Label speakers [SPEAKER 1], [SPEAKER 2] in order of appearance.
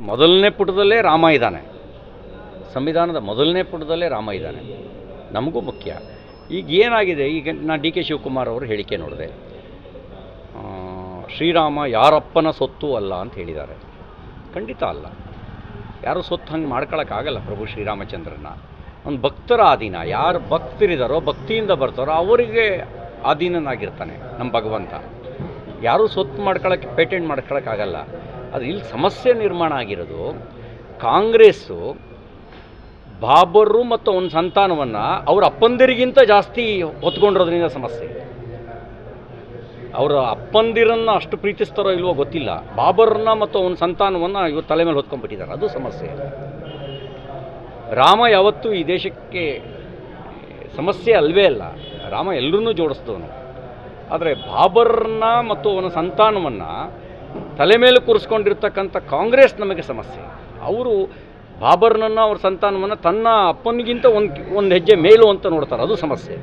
[SPEAKER 1] ಮೊದಲನೇ ಪುಟದಲ್ಲೇ ರಾಮ ಇದ್ದಾನೆ. ಸಂವಿಧಾನದ ಮೊದಲನೇ ಪುಟದಲ್ಲೇ ರಾಮ ಇದ್ದಾನೆ. ನಮಗೂ ಮುಖ್ಯ. ಈಗ ಏನಾಗಿದೆ? ಈಗ ನಾನು ಡಿ ಕೆ ಶಿವಕುಮಾರ್ ಅವರು ಹೇಳಿಕೆ ನೋಡಿದೆ. ಶ್ರೀರಾಮ ಯಾರಪ್ಪನ ಸೊತ್ತು ಅಲ್ಲ ಅಂತ ಹೇಳಿದ್ದಾರೆ. ಖಂಡಿತ ಅಲ್ಲ. ಯಾರು ಸೊತ್ತು ಹಂಗೆ ಮಾಡ್ಕೊಳಕ್ಕಾಗಲ್ಲ ಪ್ರಭು ಶ್ರೀರಾಮಚಂದ್ರನ. ಒಂದು ಭಕ್ತರ ಅಧೀನ ಯಾರು ಭಕ್ತರಿದ್ದಾರೋ ಭಕ್ತಿಯಿಂದ ಬರ್ತಾರೋ, ಅವರಿಗೆ ಅಧೀನನಾಗಿರ್ತಾನೆ ನಮ್ಮ ಭಗವಂತ. ಯಾರೂ ಸೊತ್ತು ಮಾಡ್ಕೊಳಕ್ಕೆ, ಪೇಟೆಂಟ್ ಮಾಡ್ಕೊಳಕ್ಕಾಗಲ್ಲ. ಅದು ಇಲ್ಲಿ ಸಮಸ್ಯೆ ನಿರ್ಮಾಣ ಆಗಿರೋದು, ಕಾಂಗ್ರೆಸ್ಸು ಬಾಬರು ಮತ್ತು ಅವನ ಸಂತಾನವನ್ನು ಅವರ ಅಪ್ಪಂದಿರಿಗಿಂತ ಜಾಸ್ತಿ ಹೊತ್ಕೊಂಡಿರೋದ್ರಿಂದ ಸಮಸ್ಯೆ. ಅವರ ಅಪ್ಪಂದಿರನ್ನು ಅಷ್ಟು ಪ್ರೀತಿಸ್ತಾರೋ ಇಲ್ವೋ ಗೊತ್ತಿಲ್ಲ. ಬಾಬರ್ನ ಮತ್ತು ಅವನ ಸಂತಾನವನ್ನು ಇವತ್ತು ತಲೆ ಮೇಲೆ ಹೊತ್ಕೊಂಡ್ಬಿಟ್ಟಿದ್ದಾರೆ. ಅದು ಸಮಸ್ಯೆ. ರಾಮ ಯಾವತ್ತೂ ಈ ದೇಶಕ್ಕೆ ಸಮಸ್ಯೆ ಅಲ್ವೇ ಅಲ್ಲ. ರಾಮ ಎಲ್ಲರನ್ನೂ ಜೋಡಿಸ್ತವನು ಆದರೆ ಬಾಬರ್ನ ಮತ್ತು ಅವನ ಸಂತಾನವನ್ನು ತಲೆ ಮೇಲೆ ಕೂರಿಸ್ಕೊಂಡಿರ್ತಕ್ಕಂಥ ಕಾಂಗ್ರೆಸ್ ನಮಗೆ ಸಮಸ್ಯೆ. ಅವರು ಬಾಬರ್ನನ್ನು, ಅವ್ರ ಸಂತಾನವನ್ನು ತನ್ನ ಅಪ್ಪನಿಗಿಂತ ಒಂದು ಒಂದು ಹೆಜ್ಜೆ ಮೇಲು ಅಂತ ನೋಡ್ತಾರೆ. ಅದು ಸಮಸ್ಯೆ.